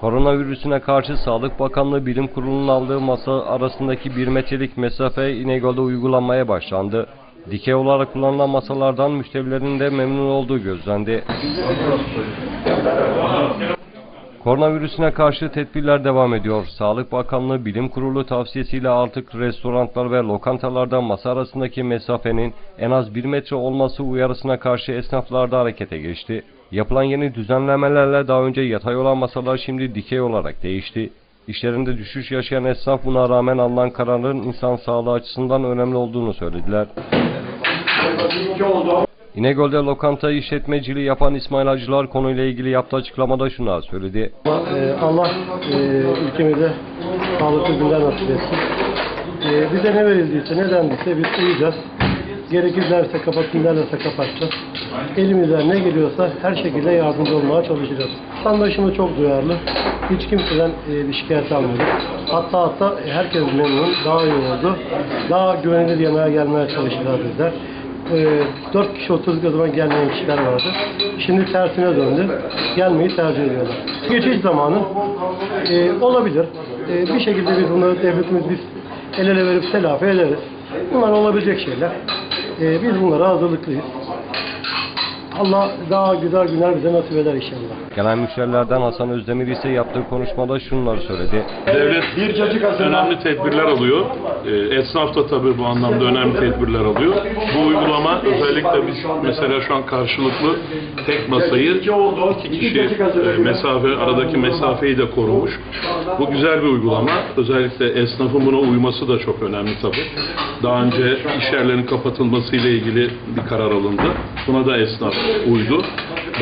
Koronavirüsüne karşı Sağlık Bakanlığı Bilim Kurulu'nun aldığı masa arasındaki bir metrelik mesafe İnegöl'de uygulanmaya başlandı. Dikey olarak kullanılan masalardan müşterilerin de memnun olduğu gözlendi. Koronavirüsüne karşı tedbirler devam ediyor. Sağlık Bakanlığı Bilim Kurulu tavsiyesiyle artık restoranlar ve lokantalarda masa arasındaki mesafenin en az 1 metre olması uyarısına karşı esnaflar da harekete geçti. Yapılan yeni düzenlemelerle daha önce yatay olan masalar şimdi dikey olarak değişti. İşlerinde düşüş yaşayan esnaf buna rağmen alınan kararın insan sağlığı açısından önemli olduğunu söylediler. İnegöl'de lokanta işletmeciliği yapan İsmail Hacılar konuyla ilgili yaptığı açıklamada şunlar söyledi. Ee, Allah e, ülkemize sağlıklı günler nasip etsin. Ee, bize ne verildiyse, ne dendiyse biz uyacağız. Gerekir derse kapatın derlerse kapatacağız. Elimizden ne geliyorsa her şekilde yardımcı olmaya çalışacağız. Vatandaşımız çok duyarlı. Hiç kimseden e, bir şikayet almadık. Hatta hatta herkes memnun, daha iyi oldu. Daha güvenilir yemeğe gelmeye çalıştılar bizler. E, 4 kişi oturduk o zaman gelmeyen kişiler vardı. Şimdi tersine döndü. Gelmeyi tercih ediyorlar. Geçiş zamanı e, olabilir. E, bir şekilde biz bunu devletimiz biz el ele verip telafi ederiz. Bunlar olabilecek şeyler. E, biz bunlara hazırlıklıyız. Allah daha güzel günler bize nasip eder inşallah. Gelen müşterilerden Hasan Özdemir ise yaptığı konuşmada şunları söyledi. Devlet önemli tedbirler alıyor. Ee, Esnaf da tabii bu anlamda önemli tedbirler alıyor. Bu uygulama özellikle biz mesela şu an karşılıklı tek masayı iki kişi e, mesafe aradaki mesafeyi de korumuş. Bu güzel bir uygulama. Özellikle esnafın buna uyması da çok önemli tabii. Daha önce iş yerlerinin kapatılması ile ilgili bir karar alındı. Buna da esnaf uydu.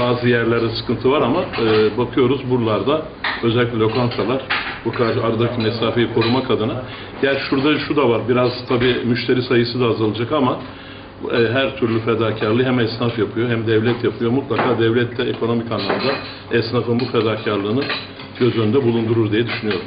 Bazı yerlerde sıkıntı var ama e, bakıyoruz buralarda özellikle lokantalar bu kadar aradaki mesafeyi korumak adına. Yer şurada şu da var. Biraz tabii müşteri sayısı da azalacak ama her türlü fedakarlığı hem esnaf yapıyor hem devlet yapıyor. Mutlaka devlet de ekonomik anlamda esnafın bu fedakarlığını göz önünde bulundurur diye düşünüyorum.